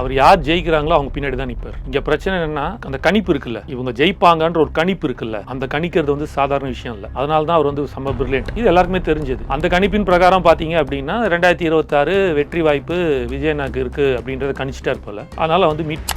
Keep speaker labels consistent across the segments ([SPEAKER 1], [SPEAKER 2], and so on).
[SPEAKER 1] அவர் யார் ஜெயிக்கிறாங்களோ அவங்க பின்னாடி தான் நிற்பார் இங்க பிரச்சனை என்னன்னா அந்த கணிப்பு இருக்குல்ல. இவங்க ஜெயிப்பாங்கன்ற ஒரு கணிப்பு இருக்குல்ல. அந்த கணிக்கிறது வந்து சாதாரண விஷயம் இல்லை. அதனால தான் அவர் வந்து செம்ம பிரில்லியன்ட் இது எல்லாருக்குமே தெரிஞ்சது. அந்த கணிப்பின் பிரகாரம் பார்த்தீங்க அப்படின்னா ரெண்டாயிரத்தி இருபத்தாறு வெற்றி வாய்ப்பு விஜயனாக்கு இருக்கு அப்படின்றத கணிச்சிட்டா இருப்பல அதனால வந்து மீட்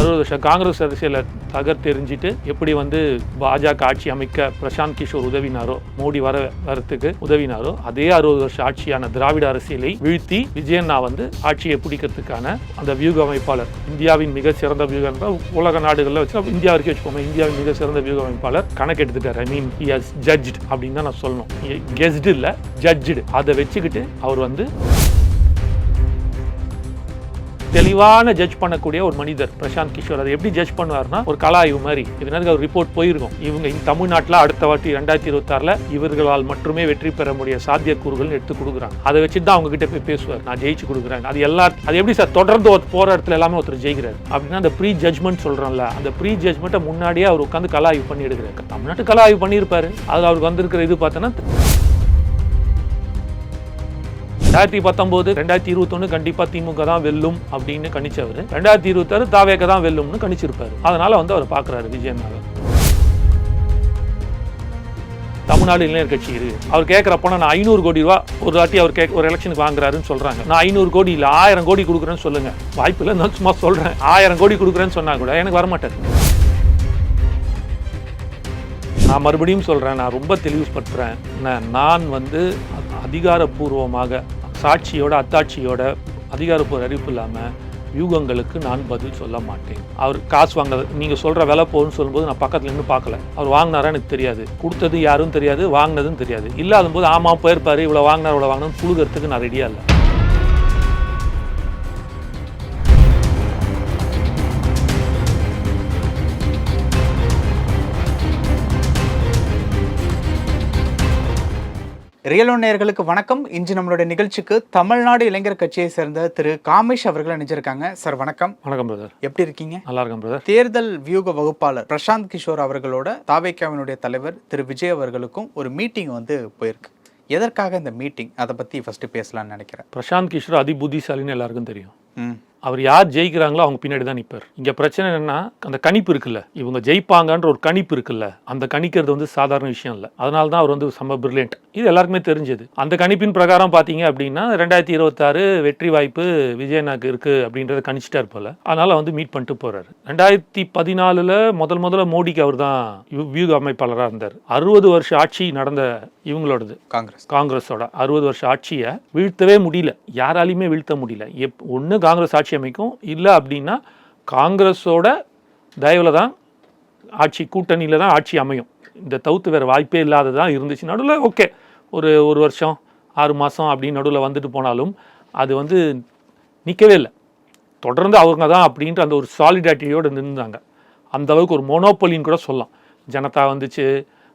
[SPEAKER 1] அறுபது வருஷம் காங்கிரஸ் அரசியலை தகர்த்தெறிஞ்சிட்டு எப்படி வந்து பாஜக ஆட்சி அமைக்க பிரசாந்த் கிஷோர் உதவினாரோ மோடி வர வரத்துக்கு உதவினாரோ அதே அறுபது வருஷம் ஆட்சியான திராவிட அரசியலை வீழ்த்தி விஜயண்ணா வந்து ஆட்சியை பிடிக்கிறதுக்கான அந்த வியூக அமைப்பாளர் இந்தியாவின் மிக சிறந்த வியூக உலக நாடுகளில் வச்சு இந்தியா வரைக்கும் வச்சுக்கோங்க இந்தியாவின் மிக சிறந்த வியூக அமைப்பாளர் கணக்கு எடுத்துட்டார் ஐ மீன் ஹஸ் ஜட்ஜ்டு அப்படின்னு தான் நான் சொல்லணும். கெஸ்டு இல்லை ஜட்ஜ்டு அதை வச்சுக்கிட்டு அவர் வந்து தெளிவான ஜட்ஜ் பண்ணக்கூடிய ஒரு மனிதர் பிரசாந்த் கிஷோர். அதை எப்படி ஜட்ஜ் பண்ணுவார்னா ஒரு கலாய்வு மாதிரி. இதனால ஒரு ரிப்போர்ட் போயிருக்கும். இவங்க இந்த தமிழ்நாட்டில் அடுத்த வாட்டி ரெண்டாயிரத்தி இருபத்தாறில் இவர்களால் மட்டுமே வெற்றி பெற முடிய சாத்தியக்கூறுகள் எடுத்து கொடுக்குறாங்க. அதை வச்சு தான் அவங்க கிட்ட போய் பேசுவார். நான் ஜெயிச்சு கொடுக்குறேன். அது எல்லா அது எப்படி சார்? தொடர்ந்து ஒரு போற இடத்துல எல்லாமே ஒருத்தர் ஜெயிக்கிறார். அப்படின்னா அந்த ப்ரீ ஜட்மெண்ட் சொல்றோம்ல அந்த ப்ரீ ஜட்மெண்ட்டை முன்னாடியே அவர் உட்காந்து கலாய்வு பண்ணி எடுக்கிறார். தமிழ்நாட்டு கலாய்வு பண்ணியிருப்பாரு. அதில் அவருக்கு வந்திருக்கிற இது பார்த்தோன்னா ரெண்டாயிரத்தி பத்தொன்பது ரெண்டாயிரத்தி இருபத்தொன்னு கண்டிப்பா திமுக தான் வெல்லும் அப்படின்னு கணிச்சவர். ரெண்டாயிரத்தி இருபத்தாறு தாவேக்க தான் வெல்லும்னு கணிச்சிருப்பாரு. அதனால வந்து அவர் பாக்குறாரு விஜயனாக தமிழ்நாடு இளைஞர் கட்சி இருக்கு அவர் கேட்குறப்போ நான் ஐநூறு கோடி ரூபா ஒரு வாட்டி அவர் கேட்க ஒரு எலெக்ஷனுக்கு வாங்குறாருன்னு சொல்றாங்க. நான் ஐநூறு கோடி இல்லை ஆயிரம் கோடி கொடுக்குறேன்னு சொல்லுங்க. வாய்ப்பு இல்லை நான் சும்மா சொல்றேன். ஆயிரம் கோடி கொடுக்குறேன்னு சொன்னா கூட எனக்கு வரமாட்டாரு. நான் மறுபடியும் சொல்கிறேன் நான் ரொம்ப தெளிவுபடுத்துகிறேன் நான் வந்து அதிகாரப்பூர்வமாக சாட்சியோட அத்தாட்சியோட அதிகாரப்பூர்வ அறிவிப்பு இல்லாமல் யூகங்களுக்கு நான் பதில் சொல்ல மாட்டேன். அவர் காசு வாங்கினது நீங்கள் சொல்கிற விலை போகும்னு சொல்லும்போது நான் பக்கத்தில் நின்று பார்க்கல. அவர் வாங்கினாரா எனக்கு தெரியாது. கொடுத்தது யாரும் தெரியாது வாங்கினதும் தெரியாது. இல்லாத போது ஆமாம் போயிருப்பார் இவ்வளோ வாங்கினார் இவ்வளோ வாங்கினு புழுகிறதுக்கு நான் ரெடியாக இல்லை.
[SPEAKER 2] ரியலோ நேயர்களுக்கு வணக்கம். இன்று நம்மளுடைய நிகழ்ச்சிக்கு தமிழ்நாடு இளைஞர் கட்சியை சேர்ந்த திரு காமேஷ் அவர்கள் இணைஞ்சிருக்காங்க. சார் வணக்கம்.
[SPEAKER 1] வணக்கம் பிரதர்.
[SPEAKER 2] எப்படி இருக்கீங்க?
[SPEAKER 1] நல்லா இருக்கேன் பிரதர்.
[SPEAKER 2] தேர்தல் வியூக வகுப்பாளர் பிரசாந்த் கிஷோர் அவர்களோட தாவேக்காவினுடைய தலைவர் திரு விஜய் அவர்களுக்கும் ஒரு மீட்டிங் வந்து போயிருக்கு. எதற்காக இந்த மீட்டிங்? அதை பத்தி ஃபர்ஸ்ட் பேசலாம்னு நினைக்கிறேன்.
[SPEAKER 1] பிரசாந்த் கிஷோர் அதி புத்திசாலின்னு எல்லாருக்கும் தெரியும். அவர் யார் ஜெயிக்கிறாங்களோ அவங்க பின்னாடி தான் நிற்பார் இங்கே பிரச்சனை என்னன்னா அந்த கணிப்பு இருக்குல்ல. இவங்க ஜெயிப்பாங்கன்ற ஒரு கணிப்பு இருக்குல்ல. அந்த கணிக்கிறது வந்து சாதாரண விஷயம் இல்லை. அதனால தான் அவர் வந்து செம்ம பிரில்லியன்ட் இது எல்லாருக்குமே தெரிஞ்சது. அந்த கணிப்பின் பிரகாரம் பார்த்தீங்க அப்படின்னா ரெண்டாயிரத்தி இருபத்தாறு வெற்றி வாய்ப்பு விஜயனாக்கு இருக்கு அப்படின்றத கணிச்சிட்டார் போல. அதனால வந்து மீட் பண்ணிட்டு போறாரு. ரெண்டாயிரத்தி பதினாலுல முதல் முதல்ல மோடிக்கு அவர் தான் வியூக அமைப்பாளராக இருந்தார். அறுபது வருஷம் ஆட்சி நடந்த இவங்களோடது.
[SPEAKER 2] காங்கிரஸ்.
[SPEAKER 1] காங்கிரஸோட அறுபது வருஷம் ஆட்சியை வீழ்த்தவே முடியல. யாராலையுமே வீழ்த்த முடியல. எப் ஒன்று காங்கிரஸ் ஆட்சி அமைக்கும். இல்லை அப்படின்னா காங்கிரஸோட தயவில் தான் ஆட்சி கூட்டணியில் தான் ஆட்சி அமையும். இந்த தவிர்த்து வேறு வாய்ப்பே இல்லாததான் இருந்துச்சு. நடுவில் ஓகே. ஒரு ஒரு வருஷம் ஆறு மாதம் அப்படின்னு நடுவில் வந்துட்டு போனாலும் அது வந்து நிற்கவே இல்லை. தொடர்ந்து அவங்க தான் அப்படின்ட்டு அந்த ஒரு சாலிடாரிட்டியோடு நின்றாங்க அந்த அளவுக்கு ஒரு மொனோப்பொலின்னு கூட சொல்லலாம். ஜனதா வந்துச்சு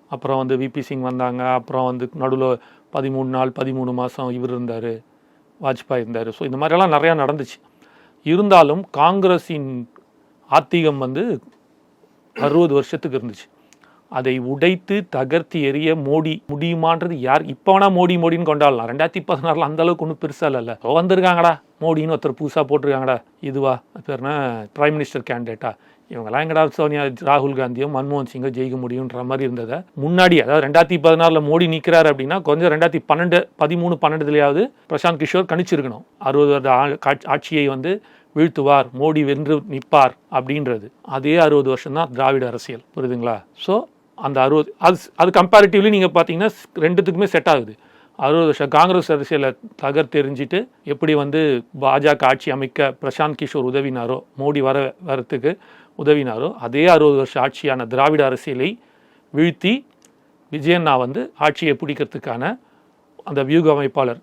[SPEAKER 1] அப்புறம் வந்து விபி சிங் வந்தாங்க. அப்புறம் வந்து நடுவில் பதிமூணு நாள் பதிமூணு மாதம் இவர் இருந்தார் வாஜ்பாய் இருந்தார். ஸோ இந்த மாதிரியெல்லாம் நிறையா நடந்துச்சு. இருந்தாலும் காங்கிரஸின் ஆத்திகம் வந்து அறுபது வருஷத்துக்கு இருந்துச்சு. அதை உடைத்து தகர்த்து எறிய மோடி முடியுமான்றது யார்? இப்போ வேணா மோடி மோடின்னு கொண்டாடலாம். ரெண்டாயிரத்தி பதினாறில் அந்த அளவுக்கு ஒன்றும் பெருசாக இல்லைல்ல வந்திருக்காங்கடா. மோடின்னு ஒருத்தர் புதுசாக போட்டிருக்காங்கடா. இதுவா? பேர்னா பிரைம் மினிஸ்டர் கேண்டிடேட்டா இவங்கெல்லாம் எங்கடா சோனியா ராகுல் காந்தியும் மன்மோகன் சிங்கோ ஜெயிக்க முடியுன்ற மாதிரி இருந்ததை முன்னாடி அதாவது ரெண்டாயிரத்தி பதினாறில் மோடி நிற்கிறாரு அப்படின்னா கொஞ்சம் ரெண்டாயிரத்தி பன்னெண்டு பதிமூணு பன்னெண்டுலையாவது பிரசாந்த் கிஷோர் கணிச்சிருக்கணும். அறுபது வருட ஆ- காட்சி- ஆட்சியை வந்து வீழ்த்துவார் மோடி வென்று நிற்பார் அப்படின்றது. அதே அறுபது வருஷம் தான் திராவிட அரசியல் புரியுதுங்களா? ஸோ அந்த அறுபது அது அது கம்பேரிட்டிவ்லி நீங்கள் பார்த்தீங்கன்னா ரெண்டுத்துக்குமே செட் ஆகுது. அறுபது வருஷம் காங்கிரஸ் அரசியலை தகர் தெரிஞ்சுட்டு எப்படி வந்து பாஜக ஆட்சி அமைக்க பிரசாந்த் கிஷோர் உதவினாரோ மோடி வர வரத்துக்கு உதவினாரோ அதே அறுபது வருஷம் ஆட்சியான திராவிட அரசியலை வீழ்த்தி விஜயண்ணா வந்து ஆட்சியை பிடிக்கிறதுக்கான அந்த வியூக அமைப்பாளர்.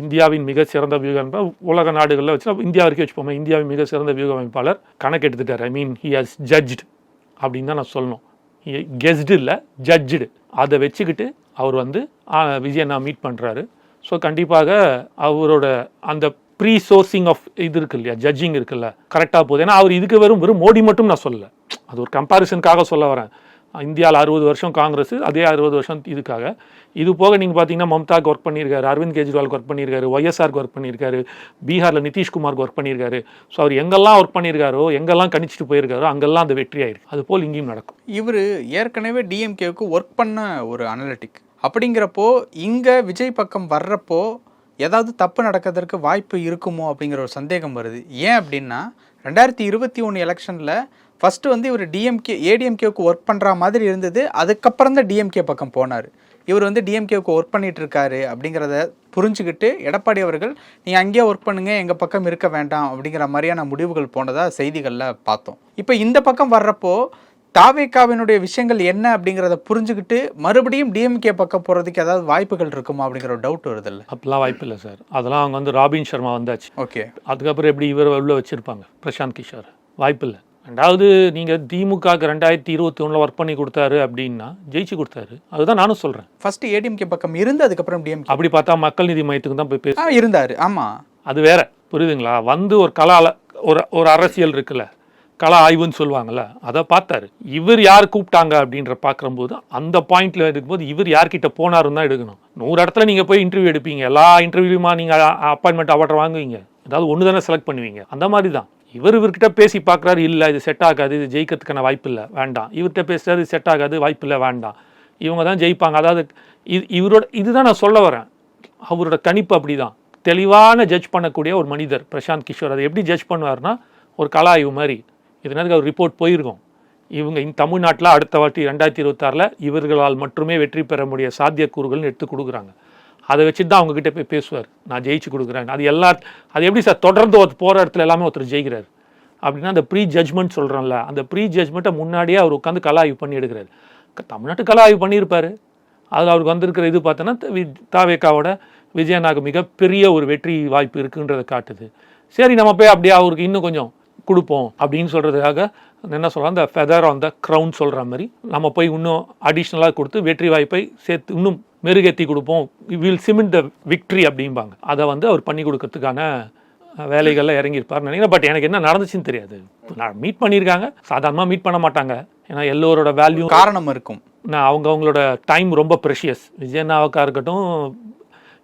[SPEAKER 1] இந்தியாவின் மிக சிறந்த வியூக அமைப்பாளர் உலக நாடுகளில் வச்சு இந்தியா வரைக்கும் வச்சுப்போமே இந்தியாவின் மிக சிறந்த வியூக அமைப்பாளர். கணக்கு எடுத்துட்டார். I mean he has judged அப்படின்னு தான் நான் சொல்லணும். கெஸ்டு இல்லை ஜட்ஜ்டு அதை வச்சுக்கிட்டு அவர் வந்து விஜயண்ணா மீட் பண்ணுறாரு ஸோ கண்டிப்பாக அவரோட அந்த ப்ரீ சோர்சிங் ஆஃப் இது இருக்கு இல்லையா? ஜட்ஜிங் இருக்குல்ல. கரெக்டாக போகுது. ஏன்னா அவர் இதுக்கு வெறும் வெறும் மோடி மட்டும் நான் சொல்லல. அது ஒரு கம்பாரிசனுக்காக சொல்ல வரேன். இந்தியாவில் அறுபது வருஷம் காங்கிரஸ் அதே அறுபது வருஷம் இதுக்காக. இது போக நீங்கள் பார்த்தீங்கன்னா மம்தாக்கு ஒர்க் பண்ணியிருக்காரு அரவிந்த் கெஜ்ரிவாலுக்கு ஒர்க் பண்ணியிருக்காரு ஒய்எஸ்ஆருக்கு ஒர்க் பண்ணியிருக்காரு பீகாரில் நிதிஷ்குமாருக்கு ஒர்க் பண்ணியிருக்காரு. ஸோ அவர் எங்கெல்லாம் ஒர்க் பண்ணியிருக்காரோ எங்கெல்லாம் கணிச்சிட்டு போயிருக்காரோ அங்கெல்லாம் அந்த வெற்றி ஆயிருக்கு. அது போல் இங்கேயும் நடக்கும்.
[SPEAKER 2] இவர் ஏற்கனவே டிஎம்கேவுக்கு ஒர்க் பண்ண ஒரு அனலிட்டிக் அப்படிங்கிறப்போ இங்கே விஜய் பக்கம் வர்றப்போ ஏதாவது தப்பு நடக்கிறதுக்கு வாய்ப்பு இருக்குமோ அப்படிங்கிற ஒரு சந்தேகம் வருது. ஏன் அப்படின்னா ரெண்டாயிரத்தி இருபத்தி ஒன்று எலெக்ஷனில் ஃபஸ்ட்டு வந்து இவர் டிஎம்கே ஏடிஎம்கேவுக்கு ஒர்க் பண்ணுற மாதிரி இருந்தது. அதுக்கப்புறம் தான் டிஎம்கே பக்கம் போனார். இவர் வந்து டிஎம்கேவுக்கு ஒர்க் பண்ணிகிட்டு இருக்காரு அப்படிங்கிறத புரிஞ்சுக்கிட்டு எடப்பாடி அவர்கள் நீங்கள் அங்கேயே ஒர்க் பண்ணுங்க எங்கள் பக்கம் இருக்க வேண்டாம் அப்படிங்கிற மாதிரியான முடிவுகள் போனதாக செய்திகளில் பார்த்தோம். இப்போ இந்த பக்கம் வர்றப்போ தாவேக்காவினுடைய விஷயங்கள் என்ன அப்படிங்கிறத புரிஞ்சுக்கிட்டு மறுபடியும் டிஎம்கே பக்கம் போகிறதுக்கு ஏதாவது வாய்ப்புகள் இருக்குமா அப்படிங்கிற டவுட் வருது இல்லை
[SPEAKER 1] அப்படிலாம் வாய்ப்பு இல்லை சார். அதெல்லாம் அவங்க வந்து ராபின் சர்மா வந்தாச்சு.
[SPEAKER 2] ஓகே.
[SPEAKER 1] அதுக்கப்புறம் எப்படி இவர் உள்ள வச்சுருப்பாங்க? பிரசாந்த் கிஷோர். வாய்ப்பு இல்லை. ரெண்டாவது நீங்கள் திமுகக்கு ரெண்டாயிரத்தி இருபத்தி ஒன்றில் ஒர்க் பண்ணி கொடுத்தாரு அப்படின்னா ஜெயிச்சு கொடுத்தாரு. அதுதான் நானும் சொல்கிறேன்
[SPEAKER 2] ஃபர்ஸ்ட் ஏடிஎம்கே பக்கம் இருந்து அதுக்கப்புறம் டிஎம்கே
[SPEAKER 1] அப்படி பார்த்தா மக்கள் நீதி மையத்துக்கு தான் போய் பேச
[SPEAKER 2] இருந்தார். ஆமாம்
[SPEAKER 1] அது வேற. புரியுதுங்களா? வந்து ஒரு கலால ஒரு ஒரு அரசியல் இருக்குல்ல. கலா ஆய்வுன்னு சொல்லுவாங்கல்ல அதை பார்த்தாரு. இவர் யார் கூப்பிட்டாங்க அப்படின்ற பார்க்கும்போது அந்த பாயிண்ட்ல இருக்கும்போது இவர் யார்கிட்ட போனாருன்னு தான் எடுக்கணும். நூறு இடத்துல நீங்கள் போய் இன்டர்வியூ எடுப்பீங்க. எல்லா இன்டர்வியூமா நீங்கள் அப்பாயின்மெண்ட் அவார்டர் வாங்குவீங்க? ஏதாவது ஒன்று தானே செலக்ட் பண்ணுவீங்க. அந்த மாதிரி தான். இவர் இவர்கிட்ட பேசி பார்க்குறாரு இல்லை இது செட் ஆகாது இது ஜெயிக்கிறதுக்கான வாய்ப்பு இல்லை வேண்டாம். இவர்கிட்ட பேசுறாரு இது செட் ஆகாது வாய்ப்பு இல்லை வேண்டாம். இவங்க தான் ஜெயிப்பாங்க. அதாவது இது இவரோட இதுதான் நான் சொல்ல வரேன். அவரோட கணிப்பு அப்படிதான். தெளிவான ஜட்ஜ் பண்ணக்கூடிய ஒரு மனிதர் பிரசாந்த் கிஷோர் அதை எப்படி ஜட்ஜ் பண்ணுவார்னா ஒரு கலாய்வு மாதிரி. இதனால அவர் ரிப்போர்ட் போயிருக்கோம். இவங்க இந்த தமிழ்நாட்டில் அடுத்த வாட்டி ரெண்டாயிரத்தி இருபத்தாறில் இவர்களால் மட்டுமே வெற்றி பெற முடிய சாத்தியக்கூறுகள்னு எடுத்து கொடுக்குறாங்க. அதை வச்சு தான் அவங்கக்கிட்ட போய் பேசுவார். நான் ஜெயிச்சு கொடுக்குறேன். அது எல்லா அது எப்படி சார் தொடர்ந்து ஒருத்தர் போகிற இடத்துல எல்லாமே ஒருத்தர் ஜெயிக்கிறார். அப்படின்னா அந்த ப்ரீ ஜட்மெண்ட் சொல்கிறோம்ல அந்த ப்ரீ ஜட்மெண்ட்டை முன்னாடியே அவர் உட்காந்து கலா ஆய்வு பண்ணி எடுக்கிறார். தமிழ்நாட்டு கலா ஆய்வு பண்ணியிருப்பாரு. அதில் அவருக்கு வந்திருக்கிற இது பார்த்தோன்னா வி- தாவேக்காவோட விஜயனாக்கு மிகப்பெரிய ஒரு வெற்றி வாய்ப்பு இருக்குன்றதை காட்டுது. சரி நம்ம போய் அப்படியே அவருக்கு இன்னும் கொஞ்சம் கொடுப்போம் அப்படின்னு சொல்கிறதுக்காக என்ன சொல்கிறோம் அந்த ஃபெதர் ஆன் த க்ரௌன் சொல்கிற மாதிரி. நம்ம போய் இன்னும் அடிஷ்னலாக கொடுத்து வெற்றி வாய்ப்பை சேர்த்து இன்னும் மெருகேற்றி கொடுப்போம். வில் சிமெண்ட் த விக்ட்ரி அப்படிம்பாங்க. அதை வந்து அவர் பண்ணி கொடுக்கறதுக்கான வேலைகள்ல இறங்கியிருப்பார் நினைக்கிறேன். பட் எனக்கு என்ன நடந்துச்சுன்னு தெரியாது. நான் மீட் பண்ணியிருக்காங்க. சாதாரணமாக மீட் பண்ண மாட்டாங்க. ஏன்னா எல்லோரோட வேல்யூ
[SPEAKER 2] காரணம் இருக்கும்.
[SPEAKER 1] நான் அவங்க அவங்களோட டைம் ரொம்ப ப்ரெஷியஸ் விஜயநாவுக்கா இருக்கட்டும்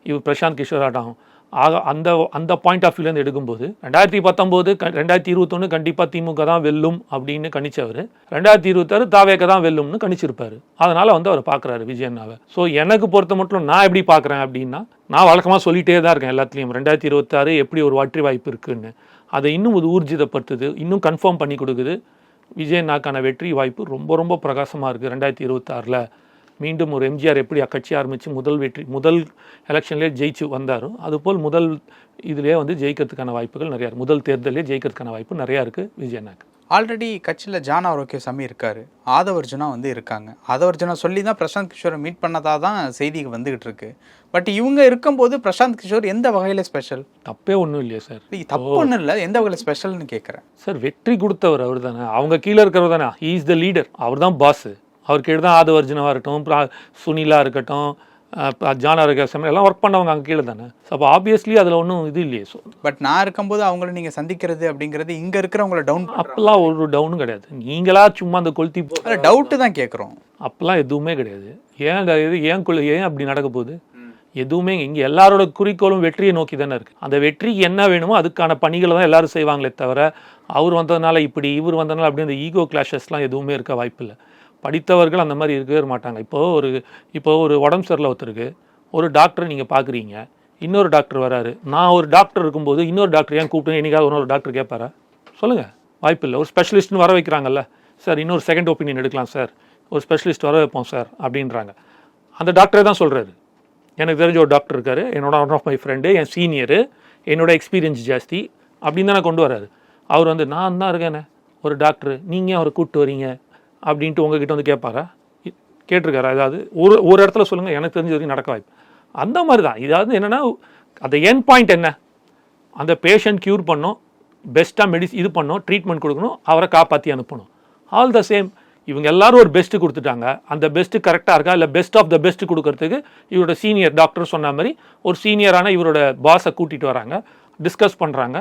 [SPEAKER 1] இவர் பிரசாந்த் கிஷோர் ஆகட்டும் ஆக அந்த அந்த பாயிண்ட் ஆஃப் வியூலேருந்து எடுக்கும்போது ரெண்டாயிரத்தி பத்தொம்போது ரெண்டாயிரத்தி இருபத்தொன்று கண்டிப்பாக திமுக தான் வெல்லும் அப்படின்னு கணிச்சவர். ரெண்டாயிரத்தி இருபத்தாறு தாவேக்க தான் வெல்லும்னு கணிச்சிருப்பாரு. அதனால் வந்து அவர் பார்க்குறாரு விஜயண்ணாவை. ஸோ எனக்கு பொறுத்த மட்டும் நான் எப்படி பார்க்குறேன் அப்படின்னா நான் வழக்கமாக சொல்லிட்டே தான் இருக்கேன் எல்லாத்துலேயும். ரெண்டாயிரத்தி இருபத்தாறு எப்படி ஒரு வெற்றி வாய்ப்பு இருக்குன்னு. அதை இன்னும் இது ஊர்ஜிதப்படுத்துது இன்னும் கன்ஃபார்ம் பண்ணி கொடுக்குது. விஜயண்ணாக்கான வெற்றி வாய்ப்பு ரொம்ப ரொம்ப பிரகாசமாக இருக்குது ரெண்டாயிரத்தி இருபத்தாறில். மீண்டும் ஒரு எம்ஜிஆர் எப்படி கட்சி ஆரம்பித்து முதல் வெற்றி முதல் எலெக்ஷன்லேயே ஜெயிச்சு வந்தாரோ அதுபோல் முதல் இதிலே வந்து ஜெயிக்கிறதுக்கான வாய்ப்புகள் நிறையா இருக்கு. முதல் தேர்தலே ஜெயிக்கிறதுக்கான வாய்ப்பு நிறையா இருக்குது விஜயண்ணாக்கு.
[SPEAKER 2] ஆல்ரெடி கட்சியில் ஜான் ஆரோக்கியசாமி இருக்காரு. ஆதவர்ஜுனா வந்து இருக்காங்க. ஆதவர்ஜுனா சொல்லி தான் பிரசாந்த் கிஷோரை மீட் பண்ணதா தான் செய்தி வந்துகிட்டு இருக்கு. பட் இவங்க இருக்கும்போது பிரசாந்த் கிஷோர் எந்த வகையில் ஸ்பெஷல்?
[SPEAKER 1] தப்பே ஒன்றும் இல்லையா சார்.
[SPEAKER 2] தப்பு ஒன்றும் இல்லை. எந்த வகையில் ஸ்பெஷல்னு கேட்குறேன்
[SPEAKER 1] சார் வெற்றி கொடுத்தவர் அவர் தானே அவங்க கீழே இருக்கிறவர் தானே. ஹீ இஸ் த லீடர் அவர் தான் பாஸ் அவர் கீழே தான் ஆதவர்ஜுனாவாக இருக்கட்டும் பிரா- சுனிலா இருக்கட்டும் ஜான் ஆரோக்கியசாமி எல்லாம் ஒர்க் பண்ணவங்க அங்கே கீழே தானே. ஸோ அப்போ ஆப்வியஸ்லி அதில் ஒன்றும் இது இல்லையே. ஸோ
[SPEAKER 2] பட் நான் இருக்கும்போது அவங்கள நீங்கள் சந்திக்கிறது அப்படிங்கிறது இங்கே இருக்கிறவங்கள டவுன்
[SPEAKER 1] அப்பெல்லாம் ஒரு டவுனும் கிடையாது. நீங்களா சும்மா அந்த கொளுத்தி
[SPEAKER 2] டவுட்டு தான் கேட்குறோம்
[SPEAKER 1] அப்பெல்லாம் எதுவுமே கிடையாது. ஏன் இது ஏன் கொள்ளு ஏன் அப்படி நடக்க போகுது? எதுவுமே இங்கே எல்லாரோட குறிக்கோளும் வெற்றியை நோக்கி தானே இருக்கு. அந்த வெற்றிக்கு என்ன வேணுமோ அதுக்கான பணிகளை தான் எல்லாரும் செய்வாங்களே தவிர அவர் வந்ததுனால இப்படி இவர் வந்ததுனால அப்படி அந்த ஈகோ கிளாஷஸ்லாம் எதுவுமே இருக்க வாய்ப்பில்லை. படித்தவர்கள் அந்த மாதிரி இருக்கவே மாட்டாங்க. இப்போ ஒரு இப்போ ஒரு உடம்பு சரியில்லை ஒருத்தருக்கு ஒரு டாக்டர் நீங்கள் பார்க்குறீங்க இன்னொரு டாக்டர் வராரு. நான் ஒரு டாக்டர் இருக்கும்போது இன்னொரு டாக்டர் ஏன் கூப்பிட்டு என்னைக்காவது ஒரு டாக்டர் கேட்பாரா? சொல்லுங்கள் வாய்ப்பில்லை ஒரு ஸ்பெஷலிஸ்ட்னு வர வைக்கிறாங்கல்ல. சார் இன்னொரு செகண்ட் ஒப்பீனியன் எடுக்கலாம் சார். ஒரு ஸ்பெஷலிஸ்ட் வர வைப்போம் சார் அப்படின்றாங்க. அந்த டாக்டரே தான் சொல்கிறாரு எனக்கு தெரிஞ்ச ஒரு டாக்டர் இருக்கார். என்னோட ஒன் ஆஃப் மை ஃப்ரெண்டு என் சீனியரு என்னோட எக்ஸ்பீரியன்ஸ் ஜாஸ்தி அப்படின்னு தானே கொண்டு வராரு. அவர் வந்து நான் தான் இருக்கேனே ஒரு டாக்டர். நீங்கள் அவரை கூப்பிட்டு வரீங்க? அப்படின்ட்டு உங்ககிட்ட வந்து கேட்பாரா? கேட்டிருக்காரா? ஏதாவது ஒரு ஒரு இடத்துல சொல்லுங்கள் எனக்கு தெரிஞ்ச வரைக்கும் நடக்க வாய்ப்பு. அந்த மாதிரி தான் இதாவது என்னென்னா அந்த என் பாயிண்ட் என்ன? அந்த பேஷண்ட் க்யூர் பண்ணோம் பெஸ்ட்டாக மெடிஸ் இது பண்ணோம் ட்ரீட்மெண்ட் கொடுக்கணும் அவரை காப்பாற்றி அனுப்பணும். ஆல் த சேம் இவங்க எல்லாரும் ஒரு பெஸ்ட்டு கொடுத்துட்டாங்க. அந்த பெஸ்ட்டு கரெக்டாக இருக்கா? இல்லை பெஸ்ட் ஆஃப் த பெஸ்ட் கொடுக்கறதுக்கு இவரோட சீனியர் டாக்டர் சொன்ன மாதிரி ஒரு சீனியரான இவரோட பாஸை கூட்டிகிட்டு வராங்க டிஸ்கஸ் பண்ணுறாங்க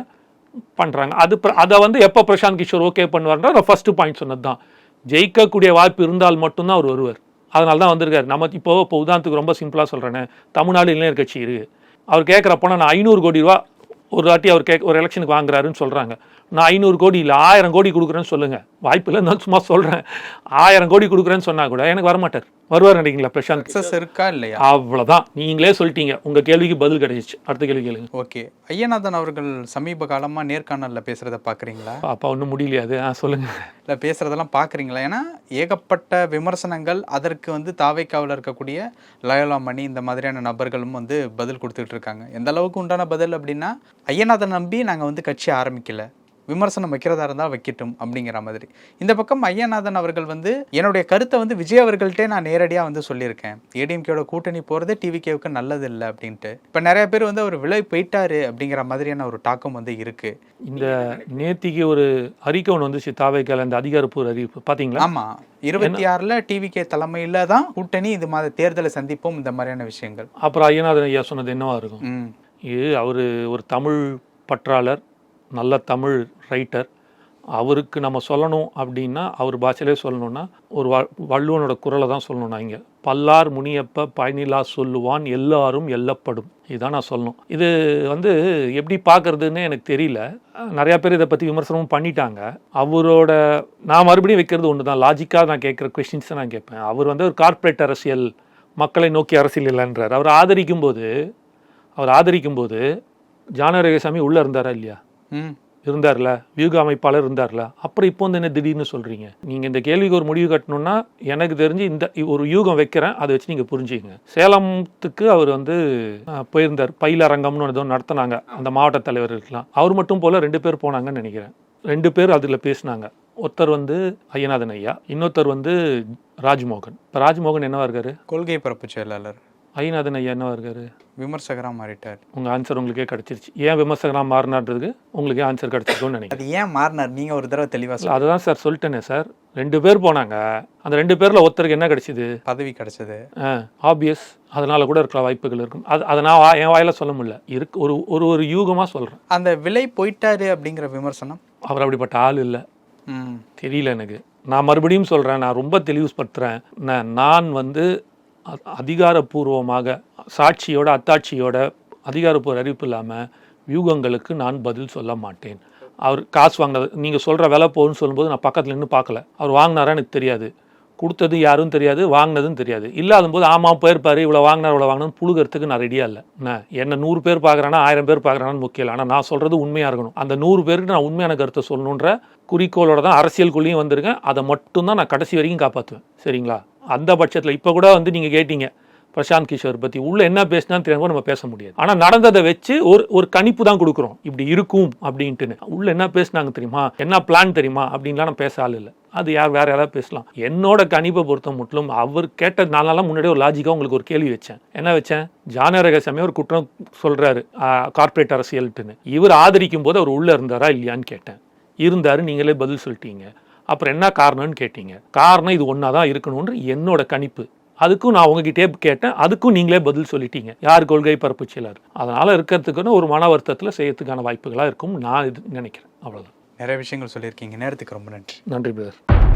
[SPEAKER 1] பண்ணுறாங்க அது அதை வந்து எப்போ பிரசாந்த் கிஷோர் ஓகே பண்ணுவார்ன்ற? ஃபஸ்ட்டு பாயிண்ட் சொன்னது தான் ஜெயிக்கக்கூடிய வாய்ப்பு இருந்தால் மட்டும்தான் அவர் வருவார். அதனால தான் வந்திருக்காரு. நம்ம இப்போ இப்போ உதாரணத்துக்கு ரொம்ப சிம்பிளாக சொல்கிறேன்னு தமிழ்நாடு இளைஞர் கட்சி இருக்குது அவர் கேட்குறப்போனா நான் ஐநூறு கோடி ரூபா ஒரு வாட்டி அவர் கே ஒரு எலெக்ஷனுக்கு வாங்குறாருன்னு சொல்கிறாங்க நான் ஐநூறு கோடி இல்லை ஆயிரம் கோடி கொடுக்குறேன்னு சொல்லுங்கள் வாய்ப்பு இல்லை நான் சும்மா சொல்கிறேன் ஆயிரம் கோடி கொடுக்குறேன்னு சொன்னால் கூட எனக்கு வரமாட்டார். வருவார் நினைக்கிறீங்களா பிரசாந்த்?
[SPEAKER 2] சக்ஸஸ் இருக்கா இல்லையா?
[SPEAKER 1] அவ்வளோதான் நீங்களே சொல்லிட்டீங்க. உங்கள் கேள்விக்கு பதில் கிடைச்சிச்சு. அடுத்த கேள்வி கேளுங்க.
[SPEAKER 2] ஓகே. ஐயநாதன் அவர்கள் சமீப காலமா நேர்காணல்ல பேசுறத பாக்குறீங்களா?
[SPEAKER 1] அப்பா ஒன்றும் முடியலையாது ஆ சொல்லுங்கள்
[SPEAKER 2] இல்ல பேசுறதெல்லாம் பாக்குறீங்களா? ஏன்னா ஏகப்பட்ட விமர்சனங்கள் அதற்கு வந்து தாவைக்காவில் இருக்கக்கூடிய லயோலா மணி இந்த மாதிரியான நபர்களும் வந்து பதில் கொடுத்துட்டு இருக்காங்க. எந்த அளவுக்கு உண்டான பதில் அப்படின்னா ஐயநாதன் நம்பி நாங்க வந்து கட்சி ஆரம்பிக்கல. விமர்சனம் வைக்கிறதா இருந்தால் வைக்கட்டும் அப்படிங்கிற மாதிரி. இந்த பக்கம் ஐயநாதன் அவர்கள் வந்து என்னுடைய கருத்தை வந்து விஜய் அவர்கள்ட்டே நான் நேரடியாக வந்து சொல்லியிருக்கேன். ஏடிஎம்கேயோட கூட்டணி போகிறதே டிவிகேவுக்கு நல்லது இல்லை அப்படின்ட்டு. இப்போ நிறைய பேர் வந்து அவர் விலை போயிட்டாரு அப்படிங்கிற மாதிரியான ஒரு தாக்கம் வந்து இருக்கு.
[SPEAKER 1] இந்த நேத்திக்கு ஒரு அறிக்கை ஒன்று வந்துச்சு தாவைக்கால இந்த அதிகாரப்பூர்வ அறிவிப்பு. பார்த்தீங்களா
[SPEAKER 2] ஆமா. இருபத்தி ஆறுல டிவிகே தலைமையில தான் கூட்டணி இது மாதிரி தேர்தலை சந்திப்போம் இந்த மாதிரியான விஷயங்கள்.
[SPEAKER 1] அப்புறம் ஐயநாதன் ஐயா சொன்னது என்னவா இருக்கும்? இது அவர் ஒரு தமிழ் பற்றாளர். நல்ல தமிழ் ரைட்டர் அவருக்கு நம்ம சொல்லணும் அப்படின்னா அவர் பாஷையிலே சொல்லணும்னா ஒரு வ வள்ளுவனோட குரலை தான் சொல்லணும் நான் இங்கே. பல்லார் முனியப்ப பயனிலா சொல்லுவான் எல்லாரும் எல்லப்படும். இதுதான் நான் சொல்லணும். இது வந்து எப்படி பார்க்குறதுன்னு எனக்கு தெரியல. நிறையா பேர் இதை பற்றி விமர்சனமும் பண்ணிட்டாங்க. அவரோட நான் மறுபடியும் வைக்கிறது ஒன்று தான் லாஜிக்காக நான் கேட்குற கொஷின்ஸை நான் கேட்பேன். அவர் வந்து ஒரு கார்ப்பரேட் அரசியல் மக்களை நோக்கி அரசியல் இல்லைன்றார். அவர் ஆதரிக்கும் போது அவர் ஆதரிக்கும் போது ஜானரகசாமி உள்ளே இருந்தாரா இல்லையா? இருந்தார்ல? வியூக அமைப்பாளர் இருந்தார்ல? அப்புறம் இப்போ வந்து என்ன திடீர்னு சொல்றீங்க? நீங்க இந்த கேள்விக்கு ஒரு முடிவு கட்டணும்னா எனக்கு தெரிஞ்சு இந்த ஒரு யூகம் வைக்கிறேன். அதை வச்சு நீங்க புரிஞ்சுக்கங்க. சேலத்துக்கு அவர் வந்து போயிருந்தார். பயிலரங்கம்னு ஏதோ நடத்தினாங்க. அந்த மாவட்ட தலைவர்களுக்கெல்லாம். அவர் மட்டும் போல ரெண்டு பேர் போனாங்கன்னு நினைக்கிறேன். ரெண்டு பேர் அதில் பேசினாங்க. ஒருத்தர் வந்து ஐயநாதன் ஐயா இன்னொருத்தர் வந்து ராஜ்மோகன். இப்போ ராஜ்மோகன் என்னவா இருக்காரு?
[SPEAKER 2] கொள்கை பரப்பு செயலாளர்.
[SPEAKER 1] ஐயநாதன் ஐயா என்னவா இருக்காரு?
[SPEAKER 2] விமர்சகரா மாறிட்டார்.
[SPEAKER 1] உங்க ஆன்சர் உங்களுக்கே கிடைச்சிருச்சு. ஏன் விமர்சகராக மாறினான்றதுக்கு உங்களுக்கே ஆன்சர் கிடைச்சிருக்கும்னு நினைக்கிறேன்.
[SPEAKER 2] அது ஏன் மாறினார்? நீங்க ஒரு தடவை தெளிவா
[SPEAKER 1] இல்ல, அதுதான் சார் சொல்லிட்டேனே சார் ரெண்டு பேர் போனாங்க. அந்த ரெண்டு பேர்ல ஒருத்தருக்கு என்ன கிடைச்சிது?
[SPEAKER 2] பதவி கிடைச்சது.
[SPEAKER 1] ஆப்வியஸ் அதனால கூட இருக்கலாம் வாய்ப்புகள் இருக்கும். அது அதை நான் என் வாயில சொல்ல முடியல. இருக்கு ஒரு ஒரு ஒரு யூகமா சொல்றேன்.
[SPEAKER 2] அந்த விலை போயிட்டாரு அப்படிங்கிற விமர்சனம்?
[SPEAKER 1] அவர் அப்படிப்பட்ட ஆள் இல்லை. தெரியல எனக்கு. நான் மறுபடியும் சொல்றேன் நான் ரொம்ப தெளிவுபடுத்துறேன். நான் நான் வந்து அதிகாரப்பூர்வமாக சாட்சியோட அத்தாட்சியோட அதிகாரப்பூர்வ அறிவிப்பு இல்லாமல் வியூகங்களுக்கு நான் பதில் சொல்ல மாட்டேன். அவர் காசு வாங்கினது நீங்கள் சொல்கிற விலை போகுன்னு சொல்லும்போது நான் பக்கத்தில் நின்று பார்க்கல. அவர் வாங்கினாரா எனக்கு தெரியாது. கொடுத்தது யாரும் தெரியாது வாங்கினதும் தெரியாது. இல்லாத போது ஆமாம் போயிருப்பார் இவ்வளோ வாங்கினார் இவ்வளோ வாங்கினு புழுகிறதுக்கு நான் ரெடியாக இல்லை. என்ன என்ன நூறு பேர் பார்க்குறானா ஆயிரம் பேர் பார்க்குறான்னு முக்கியம் இல்லை. ஆனால் நான் சொல்கிறது உண்மையாக இருக்கணும். அந்த நூறு பேருக்கு நான் உண்மையான கருத்தை சொல்லணுன்ற குறிக்கோளோட தான் அரசியலுக்குள்ளேயும் வந்திருக்கேன். அதை மட்டும்தான் நான் கடைசி வரைக்கும் காப்பாற்றுவேன் சரிங்களா? அந்த பட்சத்தில் இப்போ கூட வந்து நீங்கள் கேட்டீங்க பிரசாந்த் கிஷோர் பற்றி உள்ள என்ன பேசினான்னு தெரியாமல் நம்ம பேச முடியாது. ஆனால் நடந்ததை வச்சு ஒரு ஒரு கணிப்பு தான் கொடுக்குறோம். இப்படி இருக்கும் அப்படின்ட்டுன்னு. உள்ள என்ன பேசினாங்க தெரியுமா? என்ன பிளான் தெரியுமா? அப்படின்லாம் நான் பேச ஆள் இல்லை. அது யார் வேற யாராவது பேசலாம். என்னோட கணிப்பை பொறுத்த மட்டும் அவர் கேட்ட நாளெல்லாம் முன்னாடியே ஒரு லாஜிக்காக உங்களுக்கு ஒரு கேள்வி வச்சேன். என்ன வச்சேன்? ஜானரகசமே ஒரு குற்றம் சொல்கிறாரு கார்ப்பரேட் அரசியல்ட்டுன்னு. இவர் ஆதரிக்கும் போது அவர் உள்ளே இருந்தாரா இல்லையான்னு கேட்டேன். இருந்தாரு நீங்களே பதில் சொல்லிட்டீங்க. அப்புறம் என்ன காரணம்னு கேட்டீங்க? காரணம் இது ஒன்றா தான் இருக்கணும்ன்ற என்னோட கணிப்பு. அதுக்கும் நான் உங்ககிட்டே கேட்டேன். அதுக்கும் நீங்களே பதில் சொல்லிட்டீங்க. யார் கொள்கை பரப்பு செயலர்? அதனால இருக்கிறதுக்குன்னு ஒரு மன வருத்தத்தில் செய்யறதுக்கான வாய்ப்புகளாக இருக்கும் நான் இது நினைக்கிறேன். அவ்வளவுதான்.
[SPEAKER 2] நிறைய விஷயங்கள் சொல்லியிருக்கீங்க. நேரத்துக்கு ரொம்ப நன்றி.
[SPEAKER 1] நன்றி பிரதர்